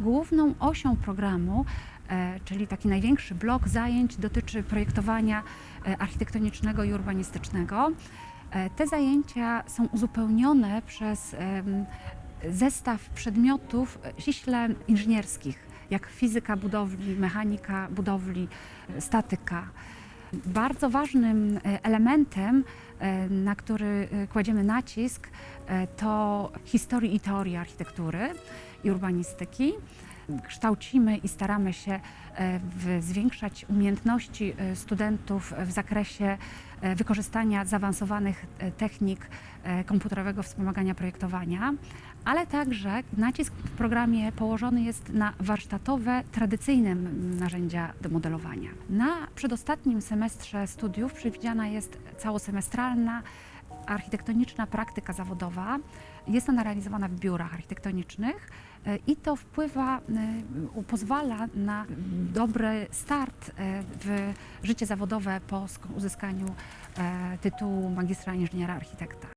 Główną osią programu, e, czyli taki największy blok zajęć, dotyczy projektowania e, architektonicznego i urbanistycznego. E, Te zajęcia są uzupełnione przez zestaw przedmiotów ściśle inżynierskich, jak fizyka budowli, mechanika budowli, statyka. Bardzo ważnym e, elementem, e, na który e, kładziemy nacisk, to historii i teorii architektury i urbanistyki. Kształcimy i staramy się e, zwiększać umiejętności e, studentów w zakresie e, wykorzystania zaawansowanych technik komputerowego wspomagania projektowania, ale także nacisk w programie położony jest na warsztatowe, tradycyjne narzędzia do modelowania. Na przedostatnim semestrze studiów przewidziana jest całosemestralna architektoniczna praktyka zawodowa. Jest ona realizowana w biurach architektonicznych e, i to wpływa, e, pozwala na dobry start e, w życie zawodowe po sk- uzyskaniu tytułu magistra inżyniera architekta.